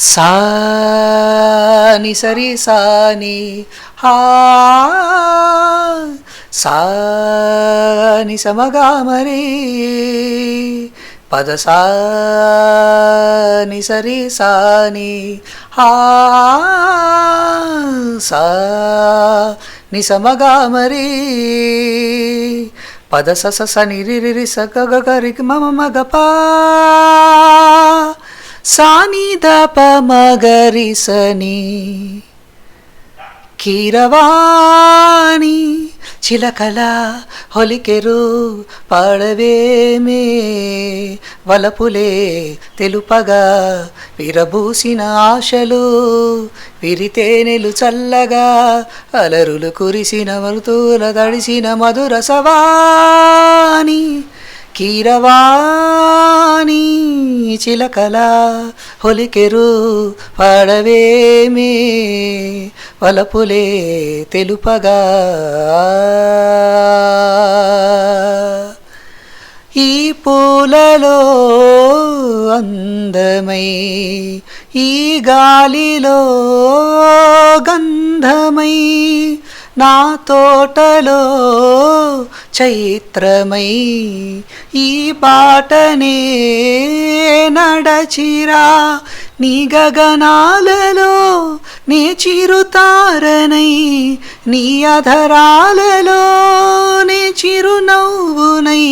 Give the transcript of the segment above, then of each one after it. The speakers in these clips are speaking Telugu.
సాని సరి సాని హా సాని సమగామరి. పద సాని సరి సాని హా సా ని సమగామరి. పద స స స ని రి రి రి స గ గ రి మ మ గ ప. సాని కీరవాణి చిలకల హొలికెరు పాడవేమే. వలపులే తెలుపగా విరబూసిన ఆశలు విరితేనెలు చల్లగా అలరులు కురిసిన మరుతుల తడిసిన మధుర సవాణి కీరవాణి చిలకల హొలికెరు పడవేమే వలపులే తెలుపగా. ఈ పూలలో అందమై ఈ గాలిలో గంధమై నా తోటలో చైత్రమై ఈ బాటనే నడచిరా. నీ గగనాలలో నీ చిరుతారనై నీ అధరాలలో నీ చిరునవ్వునై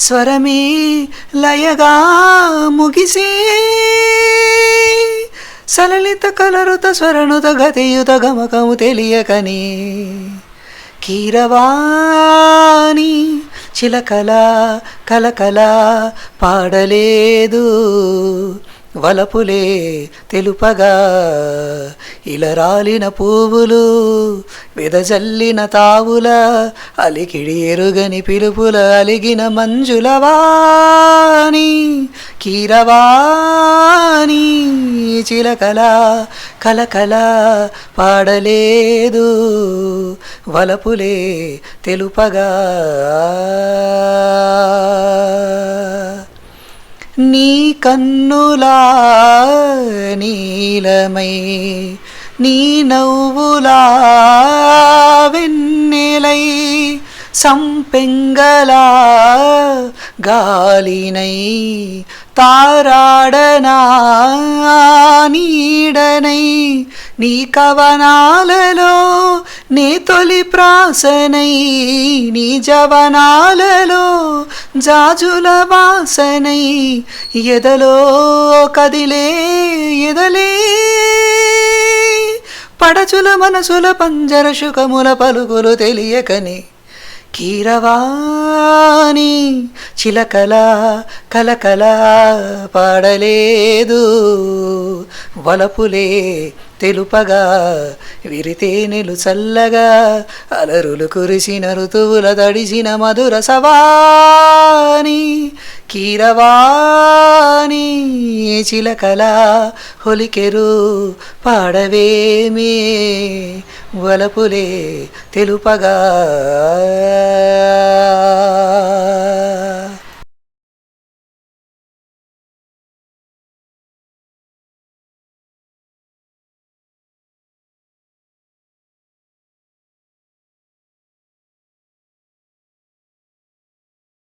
స్వరమే లయగా ముగిసే సలలిత కలరుత స్వరణుత గతియుత గమకము తెలియకని. కీరవాణి చిలకల కలకల పాడలేదు. వలపులే తెలుపగా ఇలరాలిన పువ్వులు వెదజల్లిన తావుల అలికిడి ఎరుగని పిలుపుల అలిగిన మంజులవాణి కీరవాణి చిలకల కలకల పాడలేదు వలపులే తెలుపగా. నీ కన్నులా నీలమై నీ నవ్వులా వెన్నెలై సంపెంగలా గాలినై తారాడనా నీడనై నీ కవనాలలో నీ తొలి ప్రాసనై నీ జవనాలలో జాజుల వాసనై ఎదలో కదిలే ఎదలే. పడచుల మనసుల పంజర శుకముల పలుకులు తెలియకని కీరవాణి చిలకల కలకల పాడలేదు. వలపులే తెలుపగా విరితేనెలు చల్లగా అలరులు కురిసిన ఋతువుల తడిసిన మధుర సవాని కీరవాణి చిలకల హొలికెరు పాడవేమే వలపులే తెలుపగా.